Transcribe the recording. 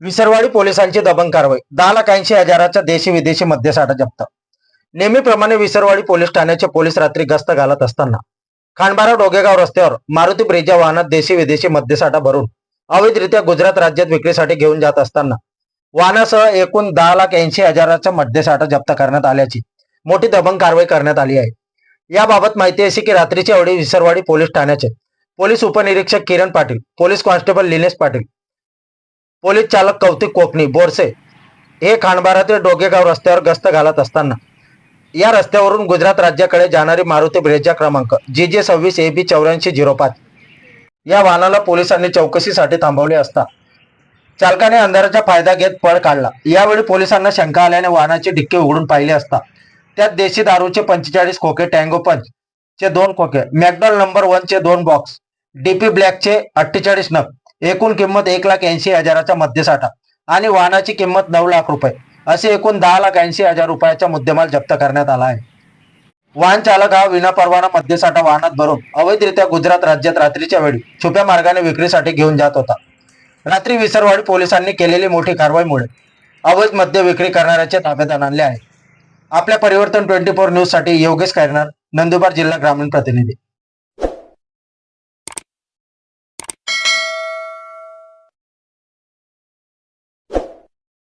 विसरवाडी पोलिसांची दबंग कारवाई. दहा लाख ऐंशी हजाराचा देशी विदेशी मद्यसाठा जप्त. नेहमीप्रमाणे विसरवाडी पोलीस ठाण्याचे पोलीस रात्री गस्त घालत असताना खांडबारा डोगेगाव रस्त्यावर मारुती ब्रिजा वाहनात देशी विदेशी मद्यसाठा भरून अवैधरित्या गुजरात राज्यात विक्रीसाठी घेऊन जात असताना वाहनासह एकूण दहा लाख ऐंशी हजाराचा मद्यसाठा जप्त करण्यात आल्याची मोठी दबंग कारवाई करण्यात आली आहे. याबाबत माहिती अशी की रात्रीच्या वेळी विसरवाडी पोलीस ठाण्याचे पोलीस उपनिरीक्षक Kiran Patil police constable Linesh Patil police चालक कौतिक कोकणी बोरसे. हे खांडबारा ते डोगेगाव रस्त्यावर गस्त घालत असताना या रस्त्यावरून गुजरात राज्याकडे जाणारी मारुती ब्रेजा क्रमांक जी जे सव्वीस ए बी चौऱ्याऐंशी झिरो पाच. या वाहनाला पोलिसांनी चौकशीसाठी थांबवले असता चालकाने अंधाराचा फायदा घेत पळ काढला. यावेळी पोलिसांना शंका आल्याने वाहनाचे डिक्के उघडून पाहिले असता त्यात देशी दारूचे पंचेचाळीस खोके टँगो पंच चे दोन खोके मॅकडॉल नंबर वन चे दोन बॉक्स डीपी ब्लॅकचे अठ्ठेचाळीस नग एकूण किंमत एक लाख ऐंशी हजाराचा मद्यसाठा आणि वाहनाची किंमत नऊ लाख रुपये. असे एकूण दहा लाख ऐंशी हजार रुपयाचा मुद्देमाल जप्त करण्यात आला आहे. वाहन चालक हा विनापरवाना मद्यसाठा वाहनात भरून अवैधरित्या गुजरात राज्यात रात्रीच्या वेळी छुप्या मार्गाने विक्रीसाठी घेऊन जात होता. रात्री विसरवाडी पोलिसांनी केलेली मोठी कारवाईमुळे अवैध मद्य विक्री करणाऱ्याच्या ताब्यात आणले आहे. आपल्या परिवर्तन ट्वेंटी फोर न्यूजसाठी योगेश करणार नंदुरबार जिल्हा ग्रामीण प्रतिनिधी.